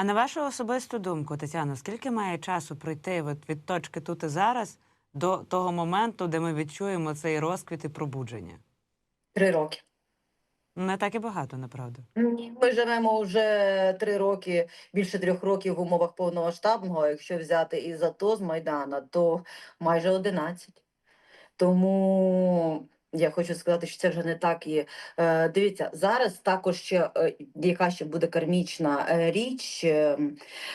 А на вашу особисту думку, Тетяно, скільки має часу пройти от від точки тут і зараз до того моменту, де ми відчуємо цей розквіт і пробудження? Три роки. Не так і багато, направду. Ми живемо вже три роки, більше трьох років в умовах повномасштабного. Якщо взяти із АТО з Майдана, то майже 11. Тому я хочу сказати, що це вже не так і е, дивіться зараз. Також ще е, яка ще буде кармічна е, річ, е,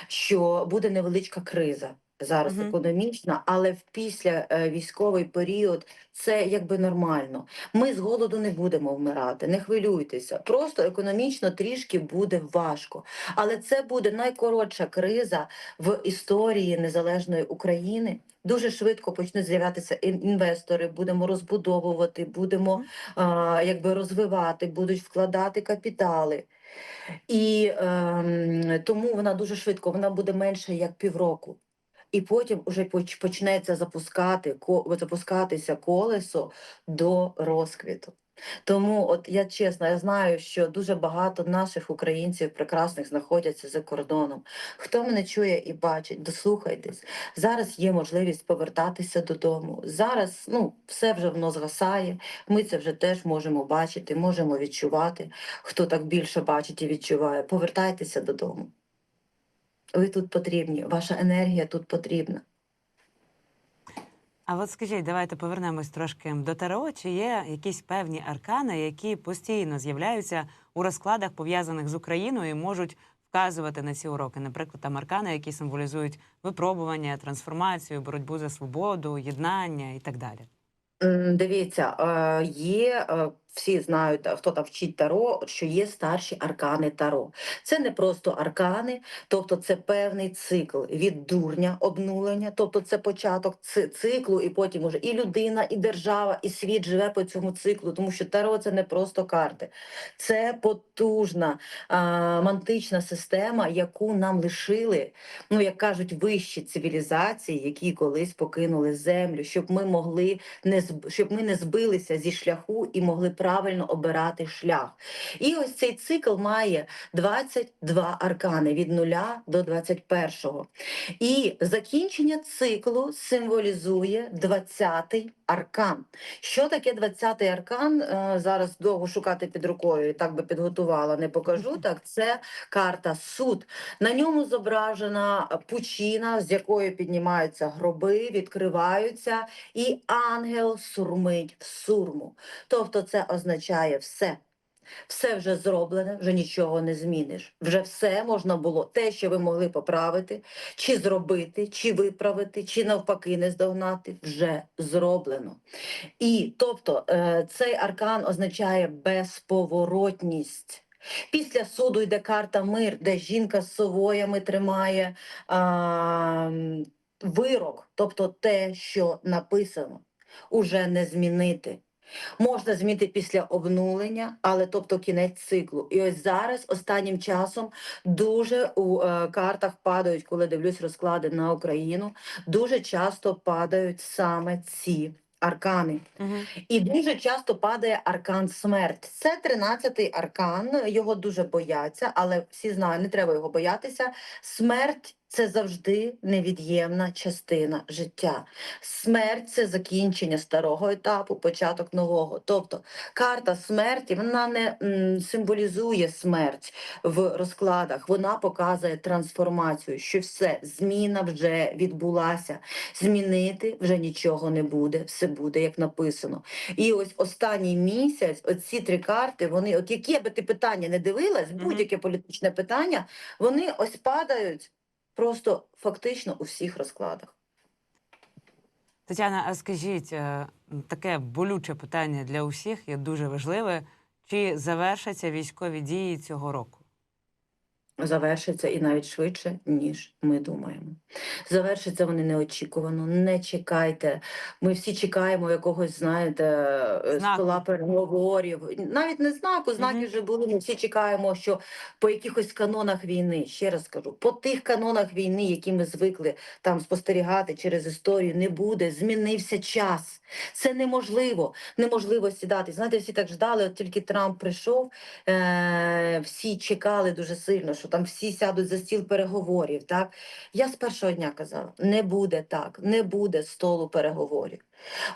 що буде невеличка криза. Зараз Мгм. економічна, але в після е, військовий період це якби нормально. Ми з голоду не будемо вмирати, не хвилюйтеся. Просто економічно трішки буде важко. Але це буде найкоротша криза в історії незалежної України. Дуже швидко почнуть з'являтися ін- інвестори, будемо розбудовувати, будемо а, якби розвивати, будуть вкладати капітали. І ем, тому вона дуже швидко, вона буде менше як півроку. І потім вже почнеться запускати, запускатися колесо до розквіту. Тому, от я чесно, я знаю, що дуже багато наших українців прекрасних знаходяться за кордоном. Хто мене чує і бачить, дослухайтесь. Зараз є можливість повертатися додому. Зараз ну, все вже воно згасає. Ми це вже теж можемо бачити, можемо відчувати. Хто так більше бачить і відчуває, повертайтеся додому. Ви тут потрібні, ваша енергія тут потрібна. А от скажіть, давайте повернемось трошки до Таро. Чи є якісь певні аркани, які постійно з'являються у розкладах, пов'язаних з Україною, і можуть вказувати на ці уроки? Наприклад, там аркани, які символізують випробування, трансформацію, боротьбу за свободу, єднання і так далі. Дивіться, е, є е, всі знають, хто там вчить таро, що є старші аркани таро. Це не просто аркани, тобто це певний цикл від дурня обнулення, тобто це початок циклу, і потім уже і людина, і держава, і світ живе по цьому циклу, тому що таро це не просто карти, це потужна а, мантична система, яку нам лишили, ну як кажуть, вищі цивілізації, які колись покинули землю, щоб ми могли не щоб ми не збилися зі шляху і могли правильно обирати шлях. І ось цей цикл має 22 аркани від 0 до 21. І закінчення циклу символізує 20-й аркан. Що таке 20-й аркан? Е, Зараз довго шукати під рукою, так би підготувала, не покажу. Так, це карта суд. На ньому зображена пучина, з якої піднімаються гроби, відкриваються, і ангел сурмить в сурму. Тобто це означає все. Все вже зроблене, вже нічого не зміниш. Вже все можна було, те, що ви могли поправити, чи зробити, чи виправити, чи навпаки не здогнати, вже зроблено. І тобто е, цей аркан означає безповоротність. Після суду йде карта мир, де жінка з совоями тримає а, вирок, тобто те, що написано, уже не змінити. Можна змінити після обнулення, але тобто кінець циклу. І ось зараз останнім часом дуже у е, картах падають, коли дивлюсь розклади на Україну, дуже часто падають саме ці аркани. Угу. І дуже часто падає аркан смерть. Це 13-й аркан, його дуже бояться, але всі знають, не треба його боятися. Смерть це завжди невід'ємна частина життя. Смерть це закінчення старого етапу, початок нового. Тобто карта смерті вона не м, символізує смерть в розкладах, вона показує трансформацію, що все, зміна вже відбулася. Змінити вже нічого не буде, все буде як написано. І ось останній місяць, оці три карти, вони, от яке би ти питання не дивилась, будь-яке політичне питання, вони ось падають просто фактично у всіх розкладах. Тетяна, а скажіть, е, таке болюче питання для усіх є дуже важливе. Чи завершаться військові дії цього року? Завершиться і навіть швидше, ніж ми думаємо. Завершиться вони неочікувано. Не чекайте. Ми всі чекаємо якогось, знаєте, е, стола переговорів. Навіть не знаку, знаки Мгм. вже були. Ми всі чекаємо, що по якихось канонах війни, ще раз кажу, по тих канонах війни, які ми звикли там спостерігати через історію, не буде. Змінився час. Це неможливо. Неможливо сідати. Знаєте, всі так ждали, от тільки Трамп прийшов. Е- всі чекали дуже сильно, що що там всі сядуть за стіл переговорів. Так я з першого дня казала: не буде так, не буде столу переговорів.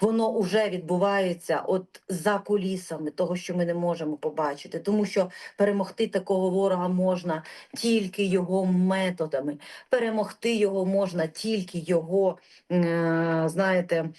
Воно вже відбувається от за кулісами того, що ми не можемо побачити, тому що перемогти такого ворога можна тільки його методами. Перемогти його можна тільки його, е, знаєте,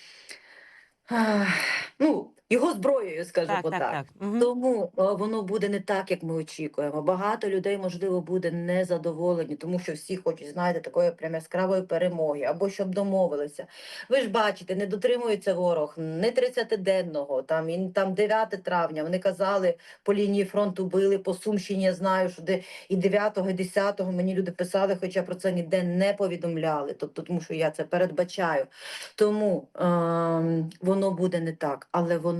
ну, його зброєю, скажімо Так, так, так. Мгм. тому е, воно буде не так, як ми очікуємо. Багато людей, можливо, буде незадоволені, тому що всі хочуть, знаєте, такої прям яскравої перемоги, або щоб домовилися. Ви ж бачите, не дотримується ворог не 30-денного, там і там 9 травня. Вони казали, по лінії фронту били, по Сумщині я знаю, що де і 9, і 10 мені люди писали, хоча про це ніде не повідомляли. Тобто, тому що я це передбачаю. Тому ем, воно буде не так, але воно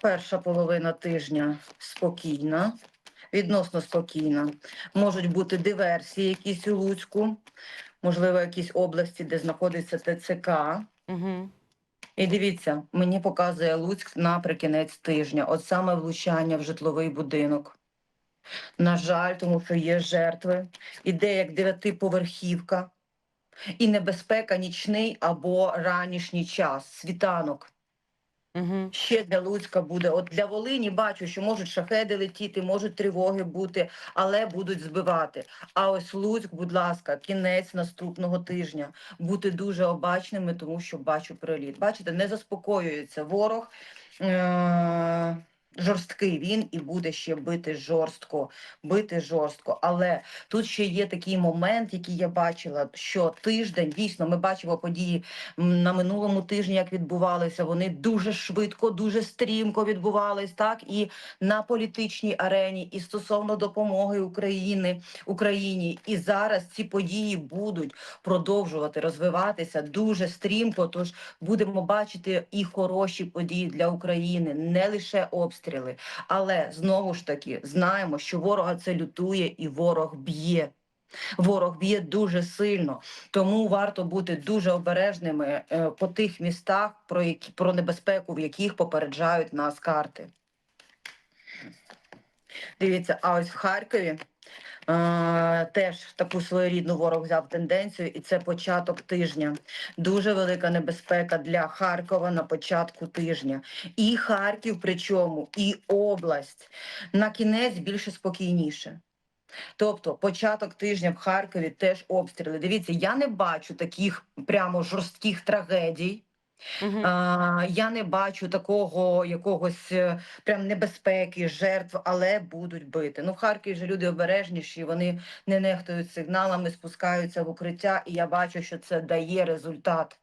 Перша половина тижня спокійна, відносно спокійна. Можуть бути диверсії якісь у Луцьку, можливо, якісь області, де знаходиться ТЦК. Мгм. І дивіться, мені показує Луцьк наприкінець тижня, от саме влучання в житловий будинок. На жаль, тому що є жертви, іде як дев'ятиповерхівка, і небезпека нічний або ранішній час, світанок. Мгм. Ще для Луцька буде. От для Волині бачу, що можуть шахеди летіти, можуть тривоги бути, але будуть збивати. А ось Луцьк, будь ласка, кінець наступного тижня. Бути дуже обачними, тому що бачу приліт. Бачите, не заспокоюється ворог. Е- Жорсткий він і буде ще бити жорстко, бити жорстко. Але тут ще є такий момент, який я бачила, що тиждень дійсно ми бачимо події на минулому тижні, як відбувалися. Вони дуже швидко, дуже стрімко відбувались, так і на політичній арені, і стосовно допомоги України Україні. І зараз ці події будуть продовжувати розвиватися дуже стрімко. Тож будемо бачити і хороші події для України, не лише обстріли, але знову ж таки знаємо, що ворога це лютує і ворог б'є. Ворог б'є дуже сильно, тому варто бути дуже обережними е, по тих містах, про які про небезпеку, в яких попереджають нас карти. Дивіться, а ось в Харкові теж таку своєрідну ворог взяв тенденцію, і це початок тижня. Дуже велика небезпека для Харкова на початку тижня. І Харків, причому, і область на кінець більше спокійніше. Тобто початок тижня в Харкові теж обстріли. Дивіться, я не бачу таких прямо жорстких трагедій. Мгм. А, я не бачу такого якогось е, прям небезпеки, жертв, але будуть бити. Ну, в Харкові ж люди обережніші, вони не нехтують сигналами, спускаються в укриття, і я бачу, що це дає результат.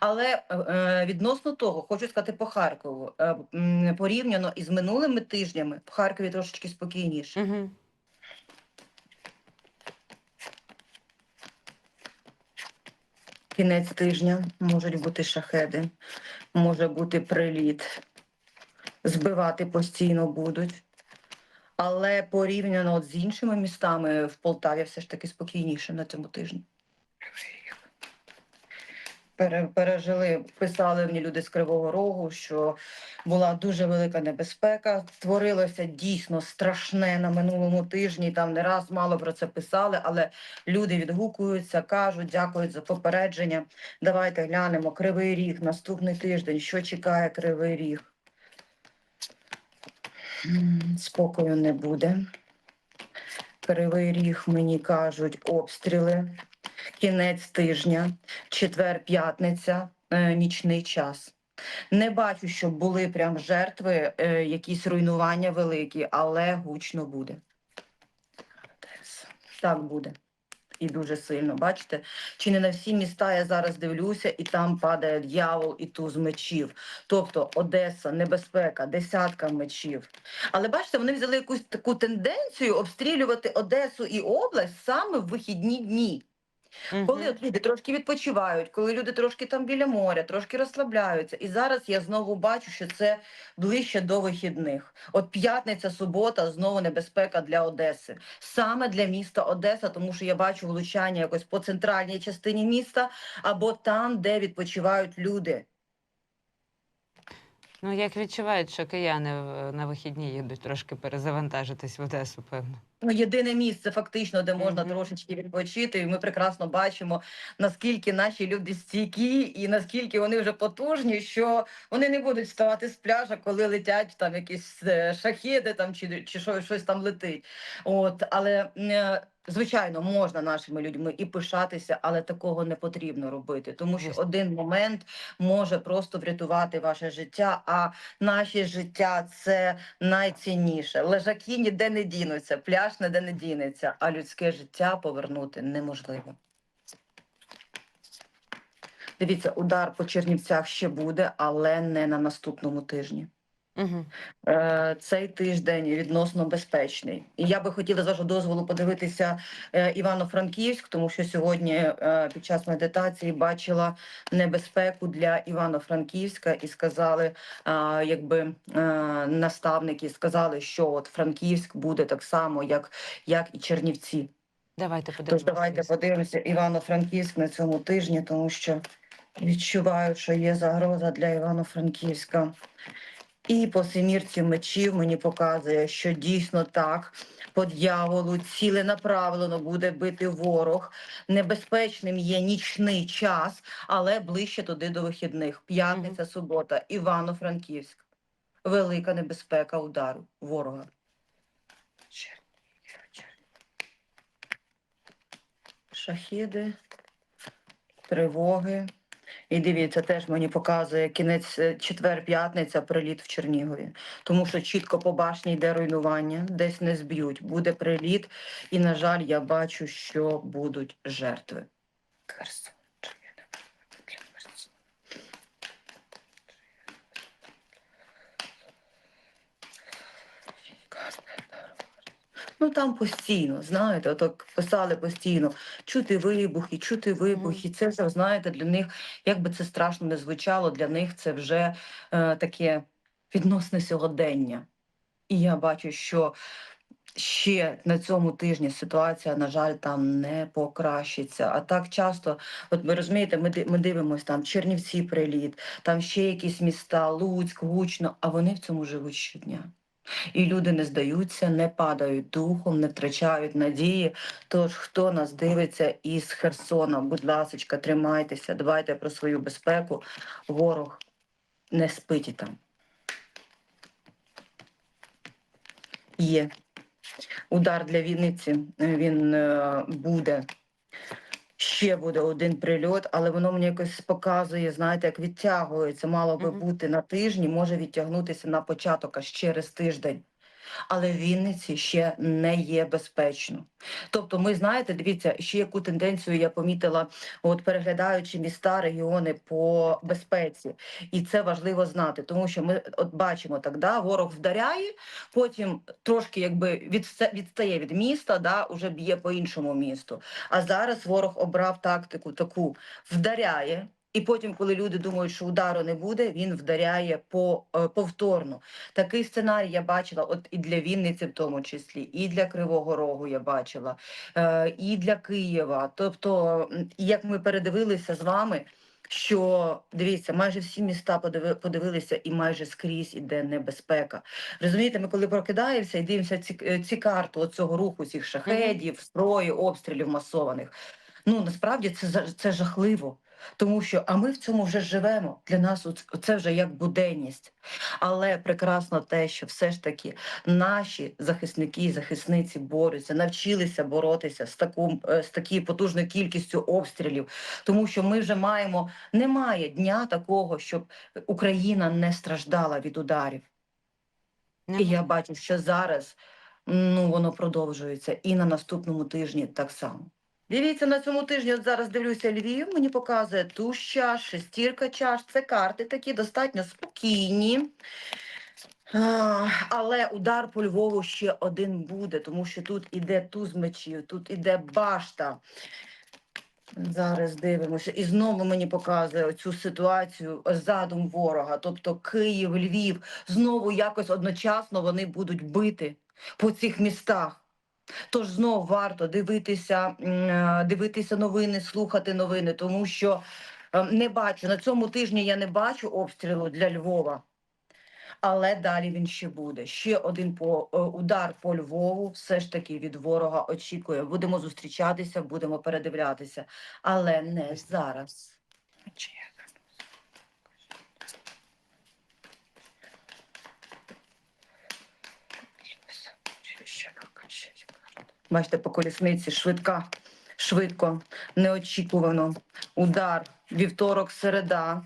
Але е, е, відносно того, хочу сказати по Харкову, е, порівняно із минулими тижнями в Харкові трошечки спокійніше. Мгм. Кінець тижня можуть бути шахеди, може бути приліт, збивати постійно будуть. Але порівняно з іншими містами в Полтаві все ж таки спокійніше на цьому тижні. Пере- Пережили, писали мені люди з Кривого Рогу, що була дуже велика небезпека. Творилося дійсно страшне на минулому тижні. Там не раз мало про це писали, але люди відгукуються, кажуть, дякують за попередження. Давайте глянемо. Кривий ріг, наступний тиждень. Що чекає Кривий Ріг? Спокою не буде. Кривий ріг мені кажуть обстріли, кінець тижня, четвер, п'ятниця, е, нічний час. Не бачу, щоб були прям жертви, е, якісь руйнування великі, але гучно буде. Так буде. І дуже сильно. Бачите? Чи не на всі міста я зараз дивлюся, і там падає дьявол і туз мечів. Тобто Одеса, небезпека, десятка мечів. Але бачите, вони взяли якусь таку тенденцію обстрілювати Одесу і область саме в вихідні дні. Коли от люди трошки відпочивають, коли люди трошки там біля моря, трошки розслабляються. І зараз я знову бачу, що це ближче до вихідних. От п'ятниця, субота знову небезпека для Одеси. Саме для міста Одеса, тому що я бачу влучання якось по центральній частині міста або там, де відпочивають люди. Ну, як відчувають, що кияни на вихідні їдуть трошки перезавантажитись в Одесу, певно. Ну, єдине місце, фактично, де можна Мгм. трошечки відпочити, і ми прекрасно бачимо, наскільки наші люди стійкі і наскільки вони вже потужні, що вони не будуть вставати з пляжа, коли летять там якісь е, шахіди там чи, чи що, щось там летить. От, але е, звичайно, можна нашими людьми і пишатися, але такого не потрібно робити, тому що один момент може просто врятувати ваше життя. А наше життя це найцінніше. Лежаки ніде не дінуться, пляж ніде не дінеться, а людське життя повернути неможливо. Дивіться, удар по Чернівцях ще буде, але не на наступному тижні. Угу. Цей тиждень відносно безпечний. І я би хотіла з вашого дозволу подивитися е, Івано-Франківськ, тому що сьогодні е, під час медитації бачила небезпеку для Івано-Франківська і сказали, якби наставники сказали, що от Франківськ буде так само, як, як і Чернівці. Давайте Тож подивимося. давайте подивимося Івано-Франківськ на цьому тижні, тому що відчуваю, що є загроза для Івано-Франківська. І по семірці мечів мені показує, що дійсно так по дьяволу ціленаправлено буде бити ворог. Небезпечним є нічний час, але ближче туди до вихідних. П'ятниця, субота, Івано-Франківськ. Велика небезпека удару ворога. Шахіди, тривоги. І дивіться, теж мені показує кінець е, четвер-п'ятниця приліт в Чернігові. Тому що чітко по башні йде руйнування, десь не зб'ють, буде приліт, і, на жаль, я бачу, що будуть жертви. Херсон. Чи я не бачу для Херсона? Ну там постійно, знаєте, отак писали постійно чути вибухи, чути вибухи. Це вже, знаєте, для них, як би це страшно не звучало, для них це вже е, таке відносне сьогодення. І я бачу, що ще на цьому тижні ситуація, на жаль, там не покращиться. А так часто, от ви розумієте, ми, ми дивимося там Чернівці приліт, там ще якісь міста, Луцьк, Гучно, а вони в цьому живуть щодня. І люди не здаються, не падають духом, не втрачають надії. Тож, хто нас дивиться із Херсона, будь ласочка, тримайтеся, дбайте про свою безпеку. Ворог не спить там. Є. Удар для Вінниці він е, буде. Ще буде один прильот, але воно мені якось показує, знаєте, як відтягується. Мало би бути на тижні, може відтягнутися на початок аж через тиждень. Але в Вінниці ще не є безпечно. Тобто, ми знаєте, дивіться, ще яку тенденцію я помітила, от переглядаючи міста, регіони по безпеці, і це важливо знати, тому що ми от бачимо так, да, ворог вдаряє, потім трошки якби відста- відстає від міста, да, уже б'є по іншому місту. А зараз ворог обрав тактику таку: вдаряє. І потім, коли люди думають, що удару не буде, він вдаряє по е, повторно. Такий сценарій я бачила, от і для Вінниці, в тому числі, і для Кривого Рогу я бачила, е, і для Києва. Тобто, як ми передивилися з вами, що дивіться, майже всі міста подиви- подивилися, і майже скрізь іде небезпека. Розумієте, ми коли прокидаємося і дивимося ці, е, ці карти цього руху, цих шахедів, зброї, обстрілів масованих. Ну насправді це це жахливо. Тому що, а ми в цьому вже живемо. Для нас це вже як буденність. Але прекрасно те, що все ж таки наші захисники і захисниці борються, навчилися боротися з таку е, з такою потужною кількістю обстрілів, тому що ми вже маємо немає дня такого, щоб Україна не страждала від ударів. І я бачу, що зараз ну воно продовжується і на наступному тижні так само. Дивіться, на цьому тижні, от зараз дивлюся Львів, мені показує туз чаш, шестірка чаш. Це карти такі достатньо спокійні. А, але удар по Львову ще один буде, тому що тут іде туз мечів, тут іде башта. Зараз дивимося. І знову мені показує цю ситуацію задум ворога. Тобто Київ, Львів, знову якось одночасно вони будуть бити по цих містах. Тож знов варто дивитися, е, дивитися новини, слухати новини, тому що е, не бачу на цьому тижні я не бачу обстрілу для Львова. Але далі він ще буде. Ще один по е, удар по Львову. Все ж таки від ворога очікує. Будемо зустрічатися, будемо передивлятися, але не зараз. Бачите, по колісниці швидка, швидко, неочікувано. Удар, вівторок, середа.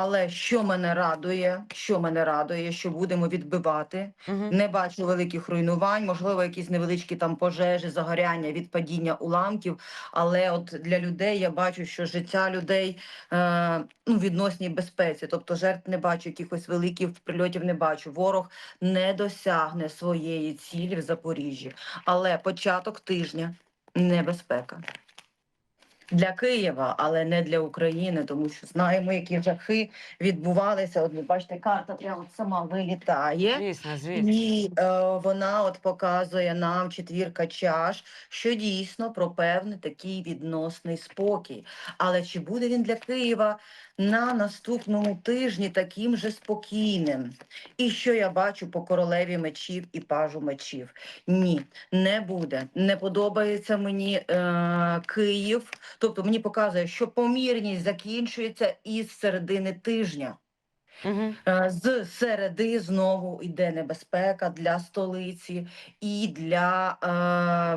Але що мене радує, що мене радує, що будемо відбивати. Мгм. Не бачу великих руйнувань, можливо, якісь невеличкі там пожежі, загоряння від падіння уламків. Але от для людей я бачу, що життя людей е, ну, відносній безпеці. Тобто жертв не бачу, якихось великих прильотів не бачу. Ворог не досягне своєї цілі в Запоріжжі. Але початок тижня небезпека. Для Києва, але не для України, тому що знаємо, які жахи відбувалися. От ви бачите, карта прямо сама вилітає. Звісно, звісно. І е, вона от показує нам четвірка чаш, що дійсно про певний такий відносний спокій. Але чи буде він для Києва на наступному тижні таким же спокійним? І що я бачу по королеві мечів і пажу мечів? Ні, не буде. Не подобається мені е, Київ. Тобто мені показує, що помірність закінчується із середини тижня. Е, З середи знову йде небезпека для столиці і для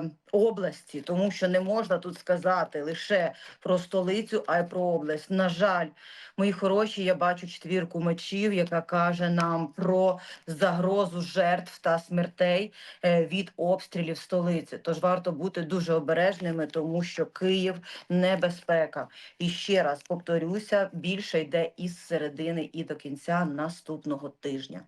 е, області, тому що не можна тут сказати лише про столицю, а й про область. На жаль, мої хороші, я бачу четвірку мечів, яка каже нам про загрозу жертв та смертей е, від обстрілів столиці. Тож варто бути дуже обережними, тому що Київ небезпека. І ще раз повторюся, більше йде із середини і до кінця наступного тижня.